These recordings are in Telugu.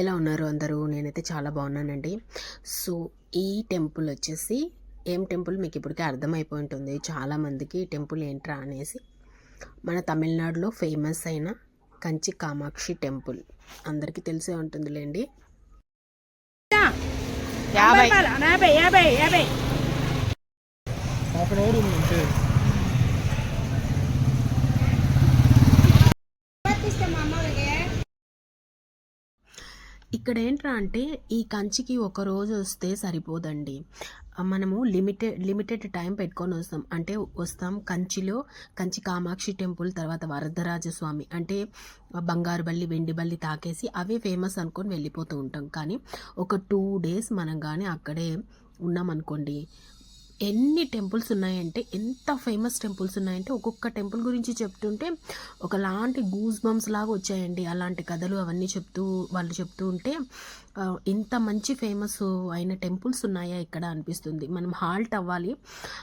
ఎలా ఉన్నారు అందరూ? నేనైతే చాలా బాగున్నానండి. సో ఈ టెంపుల్ వచ్చేసి ఏం టెంపుల్ మీకు ఇప్పటికే అర్థమైపోయి ఉంటుంది. చాలామందికి ఈ టెంపుల్ ఏంట్రా అనేసి. మన తమిళనాడులో ఫేమస్ అయిన కంచి కామాక్షి టెంపుల్. అందరికీ తెలిసే ఉంటుందిలేండి. యాభై. యాభై యాభై యాభై హాఫ్ అన్ అవర్ ఉంది అంతే ఇక్కడ ఏంట్రా అంటే ఈ కంచికి ఒక రోజు వస్తే సరిపోదండి. మనము లిమిటెడ్ లిమిటెడ్ టైం పెట్టుకొని వస్తాం. అంటే వస్తాం కంచిలో కంచి కామాక్షి టెంపుల్ తర్వాత వరదరాజ స్వామి అంటే బంగారు బల్లి వెండి బల్లి తాకేసి అవే ఫేమస్ అనుకొని వెళ్ళిపోతూ ఉంటాం. కానీ ఒక టూ డేస్ మనం కానీ అక్కడే ఉన్నామనుకోండి ఎన్ని టెంపుల్స్ ఉన్నాయంటే ఎంత ఫేమస్ టెంపుల్స్ ఉన్నాయంటే ఒక్కొక్క టెంపుల్ గురించి చెప్తుంటే ఒకలాంటి గూస్ బంప్స్ లాగా వచ్చాయండి. అలాంటి కథలు అవన్నీ చెప్తూ వాళ్ళు చెప్తూ ఉంటే ఇంత మంచి ఫేమస్ అయిన టెంపుల్స్ ఉన్నాయా ఇక్కడ అనిపిస్తుంది. మనం హాల్ట్ అవ్వాలి.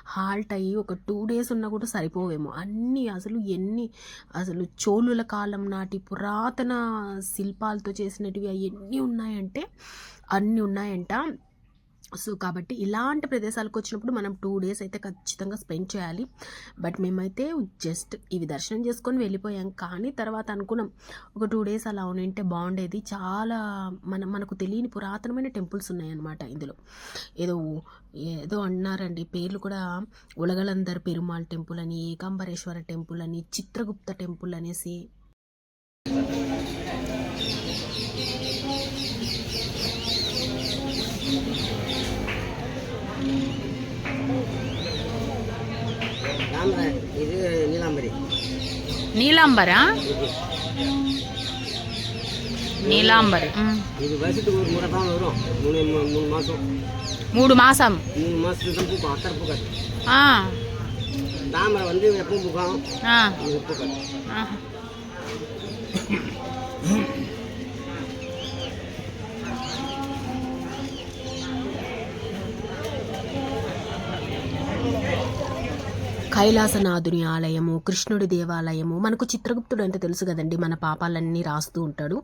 హాల్ట్ అయ్యి ఒక టూ డేస్ ఉన్నా కూడా సరిపోవేమో. అన్నీ అసలు ఎన్ని అసలు చోళుల కాలం నాటి పురాతన శిల్పాలతో చేసినటివి ఎన్ని ఉన్నాయంటే అన్నీ ఉన్నాయంట. సో కాబట్టి ఇలాంటి ప్రదేశాలకు వచ్చినప్పుడు మనం టూ డేస్ అయితే ఖచ్చితంగా స్పెండ్ చేయాలి. బట్ మేమైతే జస్ట్ ఇవి దర్శనం చేసుకొని వెళ్ళిపోయాం. కానీ తర్వాత అనుకున్నాం ఒక టూ డేస్ అలా ఉంటే బాగుండేది. చాలా మన మనకు తెలియని పురాతనమైన టెంపుల్స్ ఉన్నాయన్నమాట ఇందులో. ఏదో ఏదో అన్నారండి పేర్లు కూడా ఉలగలందర్ పెరుమాళ్ టెంపుల్ అని ఏకాంబరేశ్వర టెంపుల్ అని చిత్రగుప్త టెంపుల్ అనేసి தாமரை இது நீலாம்பரி. நீலாம்பரா? நீலாம்பரி இது வருஷத்துக்கு ஒரு முறை தான் வரும். மூணு மூணு மாதம் மூணு மாதம் மூணு மாதத்துக்கு தான் பூக்கும் அத்தனை பூக்காது. ஆ. தாமரை வந்து எப்பவும் பூக்கும் இது பூக்காது. కైలాసనాథుని ఆలయము కృష్ణుడి దేవాలయము. మనకు చిత్రగుప్తుడు అంటే తెలుసు కదండి. మన పాపాలన్నీ రాస్తూ ఉంటాడు.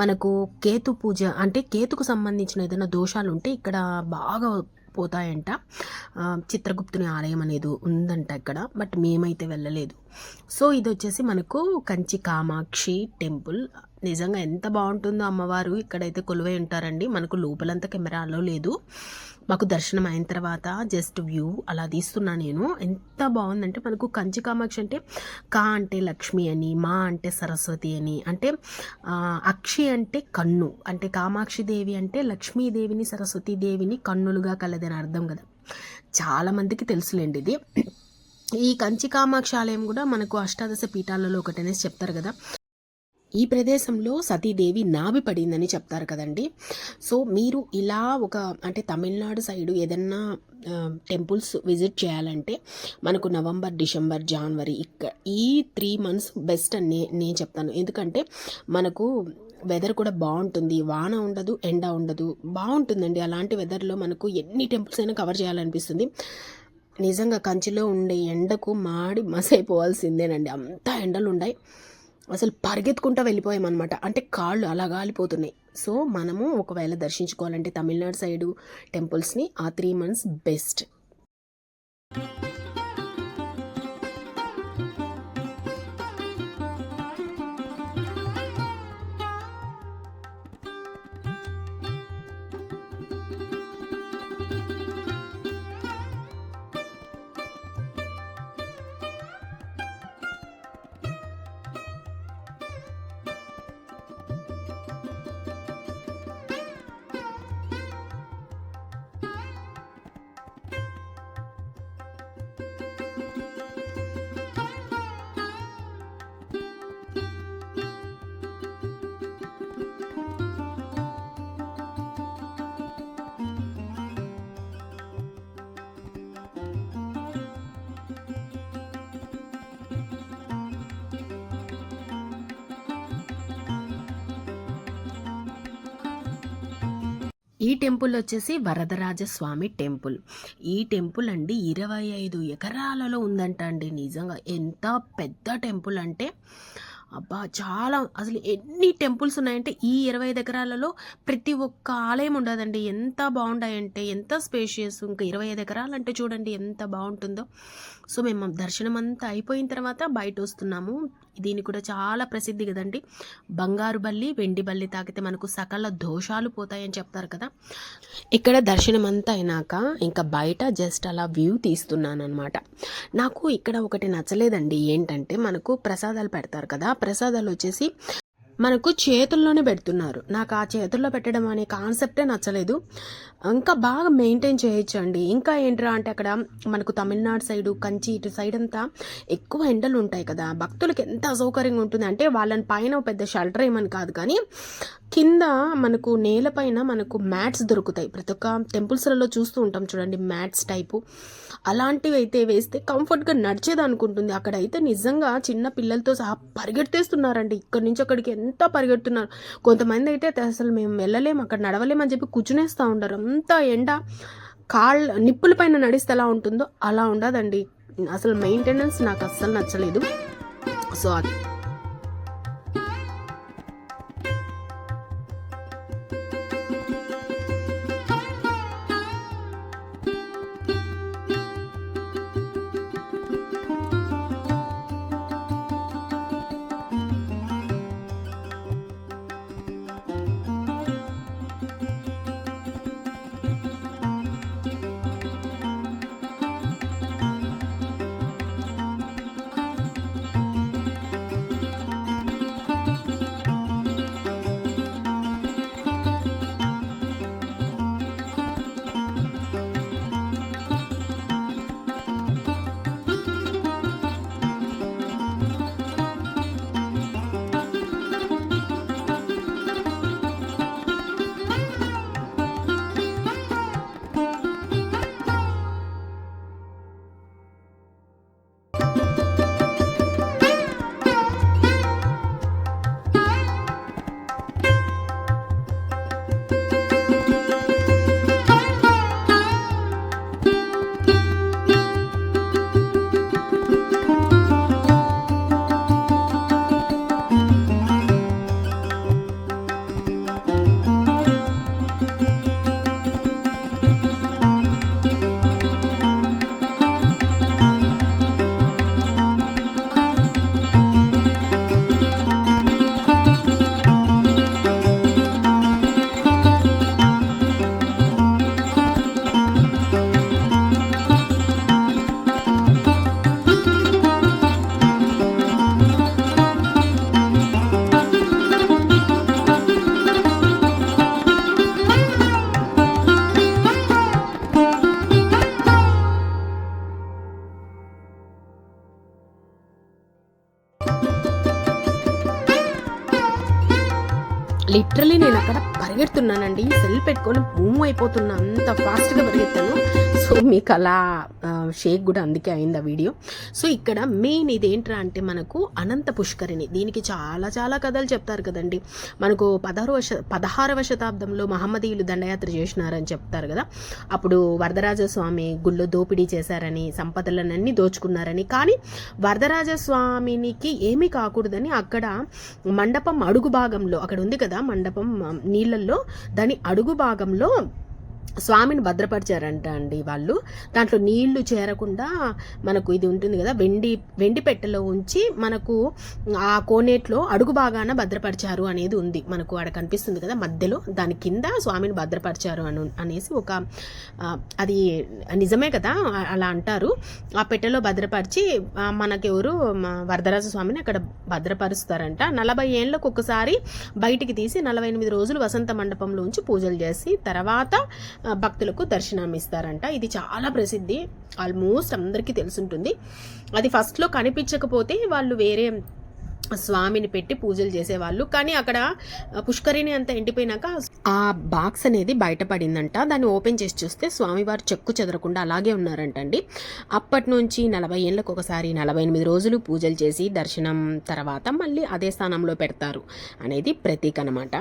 మనకు కేతు పూజ అంటే కేతుకు సంబంధించిన ఏదైనా దోషాలు ఉంటే ఇక్కడ బాగా పోతాయంట. చిత్రగుప్తుని ఆలయం అనేది ఉందంట ఇక్కడ బట్ మేమైతే వెళ్ళలేదు. సో ఇది వచ్చేసి మనకు కంచి కామాక్షి టెంపుల్. నిజంగా ఎంత బాగుంటుందో అమ్మవారు ఇక్కడైతే కొలువై ఉంటారండి. మనకు లోపలంతా కెమెరాలో లేదు. మాకు దర్శనం అయిన తర్వాత జస్ట్ వ్యూ అలా తీస్తున్నా నేను. ఎంత బాగుందంటే మనకు కంచి కామాక్షి అంటే కా అంటే లక్ష్మి అని మా అంటే సరస్వతి అని అంటే అక్షి అంటే కన్ను అంటే కామాక్షి దేవి అంటే లక్ష్మీదేవిని సరస్వతి దేవిని కన్నులుగా కలదని అర్థం కదా. చాలా మందికి తెలుసులేండి ఇది. ఈ కంచి కామాక్షి ఆలయం కూడా మనకు అష్టాదశ పీఠాలలో ఒకటనేసి చెప్తారు కదా. ఈ ప్రదేశంలో సతీదేవి నాభి పడిందని చెప్తారు కదండి. సో మీరు ఇలా ఒక అంటే తమిళనాడు సైడు ఏదన్నా టెంపుల్స్ విజిట్ చేయాలంటే మనకు నవంబర్ డిసెంబర్ జనవరి ఇక్కడ ఈ త్రీ మంత్స్ బెస్ట్ అని నేను చెప్తాను. ఎందుకంటే మనకు వెదర్ కూడా బాగుంటుంది. వాన ఉండదు ఎండ ఉండదు. బాగుంటుందండి. అలాంటి వెదర్లో మనకు ఎన్ని టెంపుల్స్ అయినా కవర్ చేయాలనిపిస్తుంది. నిజంగా కంచిలో ఉండే ఎండకు మాడి మసైపోవాల్సిందేనండి. అంత ఎండలు ఉన్నాయి అసలు పరిగెత్తుకుంటూ వెళ్ళిపోయామన్నమాట. అంటే కాళ్ళు అలా గాలిపోతున్నాయి. సో మనము ఒకవేళ దర్శించుకోవాలంటే తమిళనాడు సైడు టెంపుల్స్ని ఆ త్రీ మంత్స్ బెస్ట్. ఈ టెంపుల్ వచ్చేసి వరదరాజ స్వామి టెంపుల్. ఈ టెంపుల్ అండి ఇరవై ఐదు ఎకరాలలో ఉందంట అండి. నిజంగా ఎంత పెద్ద టెంపుల్ అంటే అబ్బా చాలా అసలు ఎన్ని టెంపుల్స్ ఉన్నాయంటే ఈ ఇరవై ఐదు ఎకరాలలో ప్రతి ఒక్క ఆలయం ఉండదండి. ఎంత బాగుంటాయంటే ఎంత స్పేషియస్ ఇంకా ఇరవై ఐదు ఎకరాలు అంటే చూడండి ఎంత బాగుంటుందో. సో మేము దర్శనం అంతా అయిపోయిన తర్వాత బయట వస్తున్నాము దీని కూడా చాలా ప్రసిద్ధి కదండి. బంగారు బల్లి వెండి బల్లి తాకితే మనకు సకల దోషాలు పోతాయని చెప్తారు కదా. ఇక్కడ దర్శనం అంతా అయినాక ఇంకా బయట జస్ట్ అలా వ్యూ తీస్తున్నాను అనమాట నాకు ఇక్కడ ఒకటి నచ్చలేదండి. ఏంటంటే మనకు ప్రసాదాలు పెడతారు కదా. ప్రసాదాలు వచ్చేసి మనకు చేతుల్లోనే పెడుతున్నారు. నాకు ఆ చేతుల్లో పెట్టడం అనే కాన్సెప్టే నచ్చలేదు. ఇంకా బాగా మెయింటైన్ చేయొచ్చు అండి ఇంకా ఏంట్రా అంటే అక్కడ మనకు తమిళనాడు సైడు కంచి ఇటు సైడ్ అంతా ఎక్కువ ఎండలు ఉంటాయి కదా. భక్తులకు ఎంత అసౌకర్యంగా ఉంటుంది అంటే వాళ్ళని పైన పెద్ద షెల్టర్ ఏమని కాదు కానీ కింద మనకు నేలపైన మనకు మ్యాట్స్ దొరుకుతాయి. ప్రతి ఒక్క టెంపుల్స్లలో చూస్తూ ఉంటాం చూడండి మ్యాట్స్ టైపు. అలాంటివి అయితే వేస్తే కంఫర్ట్గా నడిచేది అనుకుంటుంది అక్కడ అయితే నిజంగా చిన్న పిల్లలతో సహా పరిగెత్తేస్తున్నారండి. ఇక్కడి నుంచి అక్కడికి ఎంత పరిగెడుతున్నారు. కొంతమంది అయితే అసలు మేము వెళ్ళలేము అక్కడ నడవలేమని చెప్పి కూర్చునేస్తూ ఉంటారు. అంత ఎండ కాళ్ళ నిప్పుల పైన నడిస్తే ఎలా ఉంటుందో అలా ఉండదండి. అసలు మెయింటెనెన్స్ నాకు అస్సలు నచ్చలేదు. సో అది పెట్టుకొని మూవ్ అయిపోతున్నా అంత ఫాస్ట్గా పరిగెత్తాను సో మీకు అలా షేక్ కూడా అందుకే అయింది ఆ వీడియో. సో ఇక్కడ మెయిన్ ఇదేంట్రా అంటే మనకు అనంత పుష్కరిణి. దీనికి చాలా చాలా కథలు చెప్తారు కదండి. మనకు పదహారవ శ పదహారవ శతాబ్దంలో మహమ్మదీయులు దండయాత్ర చేసినారని చెప్తారు కదా. అప్పుడు వరదరాజస్వామి గుళ్ళో దోపిడీ చేశారని సంపదలనన్నీ దోచుకున్నారని. కానీ వరదరాజ స్వామినికి ఏమీ కాకూడదని అక్కడ మండపం అడుగు భాగంలో అక్కడ ఉంది కదా మండపం నీళ్ళల్లో దాని అడుగు భాగంలో స్వామిని భద్రపరిచారంట అండి వాళ్ళు. దాంట్లో నీళ్ళు చేరకుండా మనకు ఇది ఉంటుంది కదా వెండి వెండి పెట్టెలో ఉంచి మనకు ఆ కోనేట్లో అడుగు భాగాన భద్రపరిచారు అనేది ఉంది. మనకు ఆడ కనిపిస్తుంది కదా మధ్యలో దాని కింద స్వామిని భద్రపరిచారు అను అనేసి ఒక అది నిజమే కదా అలా అంటారు. ఆ పెట్టెలో భద్రపరిచి మనకెవరు వరదరాజ స్వామిని అక్కడ భద్రపరుస్తారంట. నలభై ఏళ్ళకు ఒకసారి బయటికి తీసి నలభై ఎనిమిది రోజులు వసంత మండపంలో ఉంచి పూజలు చేసి తర్వాత భక్తులకు దర్శనం ఇస్తారంట ఇది చాలా ప్రసిద్ధి. ఆల్మోస్ట్ అందరికీ తెలుసుంటుంది. అది ఫస్ట్లో కనిపించకపోతే వాళ్ళు వేరే స్వామిని పెట్టి పూజలు చేసేవాళ్ళు. కానీ అక్కడ పుష్కరిణి అంతా ఎండిపోయినాక ఆ బాక్స్ అనేది బయటపడిందంట. దాన్ని ఓపెన్ చేసి చూస్తే స్వామివారు చెక్కు చెదరకుండా అలాగే ఉన్నారంటండి. అప్పటి నుంచి నలభై ఏళ్ళకు ఒకసారి నలభై ఎనిమిది రోజులు పూజలు చేసి దర్శనం తర్వాత మళ్ళీ అదే స్థానంలో పెడతారు అనేది ప్రతీక అనమాట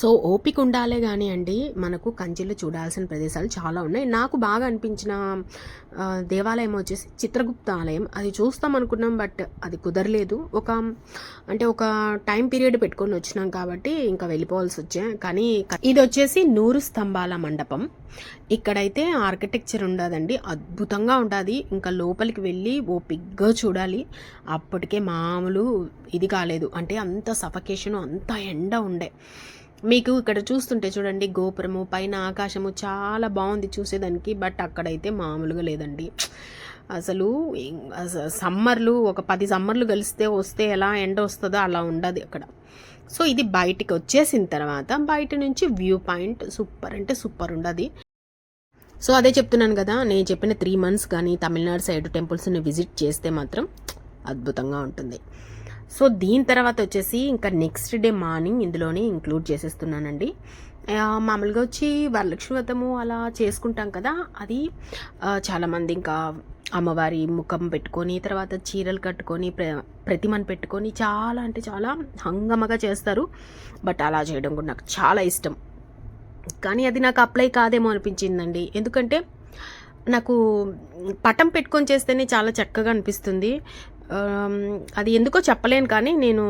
సో ఓపిక ఉండాలే కానీ అండి మనకు కంచిలో చూడాల్సిన ప్రదేశాలు చాలా ఉన్నాయి. నాకు బాగా అనిపించిన దేవాలయం వచ్చేసి చిత్రగుప్త ఆలయం. అది చూస్తాం అనుకున్నాం బట్ అది కుదరలేదు. ఒక అంటే ఒక టైం పీరియడ్ పెట్టుకొని వచ్చినాం కాబట్టి ఇంకా వెళ్ళిపోవాల్సి వచ్చే కానీ ఇది వచ్చేసి నూరు స్తంభాల మండపం. ఇక్కడైతే ఆర్కిటెక్చర్ ఉండదండి అద్భుతంగా ఉంటుంది. ఇంకా లోపలికి వెళ్ళి ఓపిగ్గా చూడాలి. అప్పటికే మామూలు ఇది కాలేదు. అంటే అంత సఫకేషన్ అంత ఎండ ఉండే. మీకు ఇక్కడ చూస్తుంటే చూడండి గోపురము పైన ఆకాశము చాలా బాగుంది చూసేదానికి బట్ అక్కడైతే మామూలుగా లేదండి. అసలు సమ్మర్లు ఒక పది సమ్మర్లు కలిస్తే వస్తే ఎలా ఎండ వస్తుందో అలా ఉండదు అక్కడ. సో ఇది బయటికి వచ్చేసిన తర్వాత బయట నుంచి వ్యూ పాయింట్ సూపర్ అంటే సూపర్ ఉండదు. సో అదే చెప్తున్నాను కదా నేను చెప్పిన త్రీ మంత్స్ కానీ తమిళనాడు సైడ్ టెంపుల్స్ని విజిట్ చేస్తే మాత్రం అద్భుతంగా ఉంటుంది. సో దీని తర్వాత వచ్చేసి ఇంకా నెక్స్ట్ డే మార్నింగ్ ఇందులోనే ఇంక్లూడ్ చేసేస్తున్నానండి. మామూలుగా వచ్చి వరలక్ష్మి వ్రతము అలా చేసుకుంటాం కదా అది చాలామంది ఇంకా అమ్మవారి ముఖం పెట్టుకొని తర్వాత చీరలు కట్టుకొని ప్ర ప్రతిమను పెట్టుకొని చాలా అంటే చాలా హంగమగా చేస్తారు. బట్ అలా చేయడం కూడా నాకు చాలా ఇష్టం. కానీ అది నాకు అప్లై కాదేమో అనిపించిందండి. ఎందుకంటే నాకు పటం పెట్టుకొని చేస్తేనే చాలా చక్కగా అనిపిస్తుంది. అది ఎందుకో చెప్పలేను కానీ నేను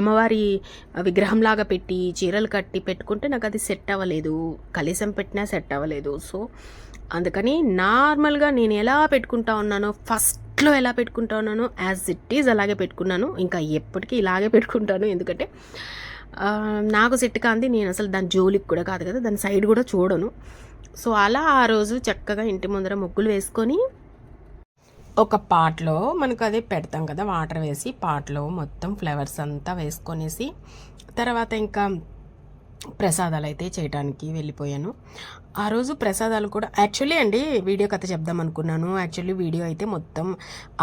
అమ్మవారి విగ్రహంలాగా పెట్టి చీరలు కట్టి పెట్టుకుంటే నాకు అది సెట్ అవ్వలేదు. కలీసం పెట్టినా సెట్ అవ్వలేదు. సో అందుకని నార్మల్గా నేను ఎలా పెట్టుకుంటా ఉన్నానో ఫస్ట్లో ఎలా పెట్టుకుంటా ఉన్నానో యాజ్ ఇట్ ఈజ్ అలాగే పెట్టుకున్నాను. ఇంకా ఎప్పటికీ ఇలాగే పెట్టుకుంటాను. ఎందుకంటే నాకు సెట్ కాంది నేను అసలు దాని జోలికి కూడా కాదు కదా దాని సైడ్ కూడా చూడను. సో అలా ఆ రోజు చక్కగా ఇంటి ముందర ముగ్గులు వేసుకొని ఒక పాట్లో మనకు అదే పెడతాం కదా వాటర్ వేసి పాట్లో మొత్తం ఫ్లవర్స్ అంతా వేసుకొనేసి తర్వాత ఇంకా ప్రసాదాలు అయితే చేయడానికి వెళ్ళిపోయాను. ఆ రోజు ప్రసాదాలు కూడా యాక్చువల్లీ అండి వీడియో కథ చెప్దాం అనుకున్నాను. యాక్చువల్లీ వీడియో అయితే మొత్తం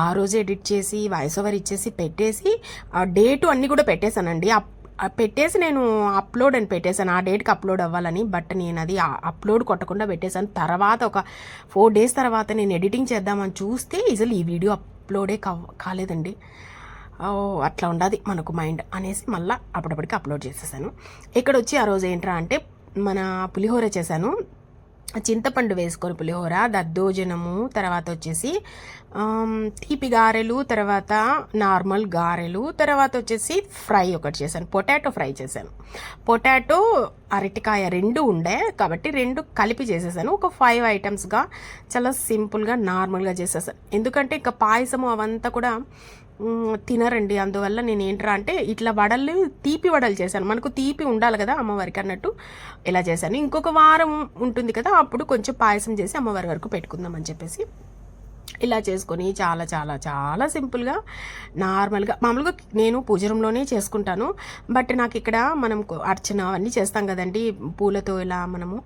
ఆ రోజు ఎడిట్ చేసి వాయిస్ ఓవర్ ఇచ్చేసి పెట్టేసి ఆ డేటు అన్నీ కూడా పెట్టేశానండి. పెట్టేసి నేను అప్లోడ్ అని పెట్టేశాను. ఆ డేట్కి అప్లోడ్ అవ్వాలని బట్ నేను అది అప్లోడ్ కొట్టకుండా పెట్టేశాను. తర్వాత ఒక ఫోర్ డేస్ తర్వాత నేను ఎడిటింగ్ చేద్దామని చూస్తే అసలు ఈ వీడియో అప్లోడే కాలేదండి. ఓ అట్లా ఉండదు మనకు మైండ్ అనేసి మళ్ళీ అప్పుడప్పటికి అప్లోడ్ చేసేసాను. ఇక్కడ వచ్చి ఆ రోజు ఏంట్రా అంటే మన పులిహోర చేశాను. చింతపండు వేసుకొని పులిహోర దద్దోజనము తర్వాత వచ్చేసి తీపి గారెలు తర్వాత నార్మల్ గారెలు తర్వాత వచ్చేసి ఫ్రై ఒకటి చేశాను. పొటాటో ఫ్రై చేశాను. పొటాటో అరటికాయ రెండు ఉండే కాబట్టి రెండు కలిపి చేసేసాను. ఒక ఫైవ్ ఐటమ్స్గా చాలా సింపుల్గా నార్మల్గా చేసేసాను. ఎందుకంటే ఇంకా పాయసము అవంతా కూడా తినరండి. అందువల్ల నేను ఏంట్రా అంటే ఇట్లా వడలు తీపి వడలు చేశాను. మనకు తీపి ఉండాలి కదా అమ్మవారికి అన్నట్టు ఇలా చేశాను. ఇంకొక వారం ఉంటుంది కదా అప్పుడు కొంచెం పాయసం చేసి అమ్మవారి వరకు పెట్టుకుందాం అని చెప్పేసి ఇలా చేసుకొని చాలా చాలా చాలా సింపుల్గా నార్మల్గా మామూలుగా నేను పూజ రూమ్లోనే చేసుకుంటాను. బట్ నాకు ఇక్కడ మనం అర్చన అవన్నీ చేస్తాం కదండి పూలతో ఇలా మనము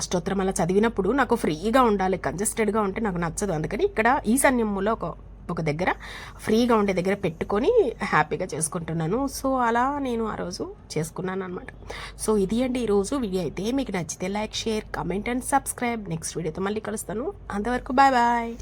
అష్టోత్తరం అలా చదివినప్పుడు నాకు ఫ్రీగా ఉండాలి కంజెస్టెడ్గా ఉంటే నాకు నచ్చదు. అందుకని ఇక్కడ ఈశాన్యములో ఒక ఒక దగ్గర ఫ్రీగా ఉండే దగ్గర పెట్టుకొని హ్యాపీగా చేసుకుంటున్నాను. సో అలా నేను ఆ రోజు చేసుకున్నాను అనమాట సో ఇది అండి ఈరోజు వీడియో అయితే. మీకు నచ్చితే like share comment and subscribe. Next వీడియోతో మళ్ళీ కలుస్తాను. అంతవరకు బాయ్ బాయ్.